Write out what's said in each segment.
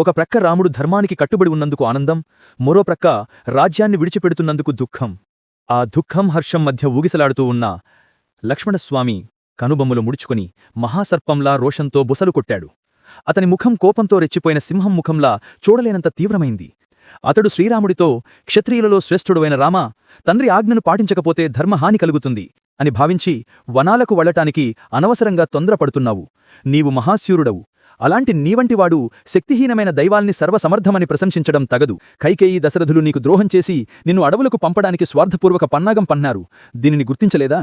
ఒక ప్రక్క రాముడు ధర్మానికి కట్టుబడి ఉన్నందుకు ఆనందం మరో ప్రక్క రాజ్యాన్ని విడిచిపెడుతున్నందుకు దుఃఖం. ఆ దుఃఖం హర్షం మధ్య ఊగిసలాడుతూ ఉన్న లక్ష్మణస్వామి కనుబొమ్మలు ముడుచుకుని మహాసర్పంలా రోషంతో బుసలు కొట్టాడు. అతని ముఖం కోపంతో రెచ్చిపోయిన సింహం ముఖంలా చూడలేనంత తీవ్రమైంది. అతడు శ్రీరాముడితో క్షత్రియులలో శ్రేష్ఠుడువైన రామా తండ్రి ఆజ్ఞను పాటించకపోతే ధర్మహాని కలుగుతుంది అని భావించి వనాలకు వెళ్ళటానికి అనవసరంగా తొందరపడుతున్నావు. నీవు మహాశ్యూరుడవు అలాంటి నీవంటివాడు శక్తిహీనమైన దైవాల్ని సర్వసమర్థమని ప్రశంసించడం తగదు. కైకేయి దశరథులు నీకు ద్రోహం చేసి నిన్ను అడవులకు పంపడానికి స్వార్థపూర్వక పన్నాగం పన్నారు దీనిని గుర్తించలేదా?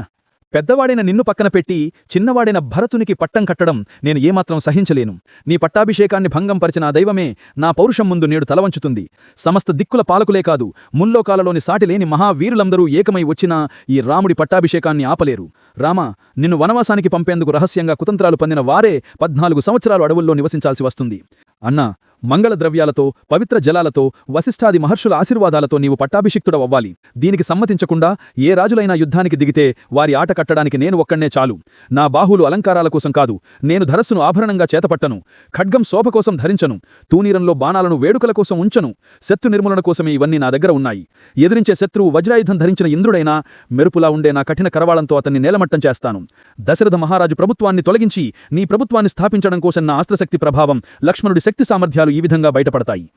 పెద్దవాడైన నిన్ను పక్కన పెట్టి చిన్నవాడైన భరతునికి పట్టం కట్టడం నేను ఏమాత్రం సహించలేను. నీ పట్టాభిషేకాన్ని భంగంపరిచిన ఆ దైవమే నా పౌరుషం ముందు నేడు తలవంచుతుంది. సమస్త దిక్కుల పాలకులే కాదు ముల్లోకాలలోని సాటిలేని మహావీరులందరూ ఏకమై వచ్చినా ఈ రాముడి పట్టాభిషేకాన్ని ఆపలేరు. రామా నిన్ను వనవాసానికి పంపేందుకు రహస్యంగా కుతంత్రాలు పొందిన వారే పద్నాలుగు సంవత్సరాలు అడవుల్లో నివసించాల్సి వస్తుంది. అన్నా మంగళ ద్రవ్యాలతో పవిత్ర జలాలతో వశిష్ఠాది మహర్షుల ఆశీర్వాదాలతో నీవు పట్టాభిషిక్తుడవ్వాలి. దీనికి సమ్మతించకుండా ఏ రాజులైనా యుద్ధానికి దిగితే వారి ఆట కట్టడానికి నేను ఒక్కనే చాలు. నా బాహులు అలంకారాల కోసం కాదు నేను ధరస్సును ఆభరణంగా చేతపట్టను. ఖడ్గం శోభ కోసం ధరించను. తూనీరంలో బాణాలను వేడుకల కోసం ఉంచను. శత్రు నిర్మూలన కోసమే ఇవన్నీ నా దగ్గర ఉన్నాయి. ఎదిరించే శత్రువు వజ్రాయుధం ధరించిన ఇంద్రుడైనా మెరుపులా ఉండే నా కఠిన కరవాళంతో అతన్ని నేలమట్టం చేస్తాను. దశరథ మహారాజు ప్రభుత్వాన్ని తొలగించి నీ ప్రభుత్వాన్ని స్థాపించడం కోసం నా ఆస్త్రశక్తి ప్రభావం లక్ష్మణుడి శక్తి సామర్థ్యాలు ఈ విధంగా బయటపడతాయి.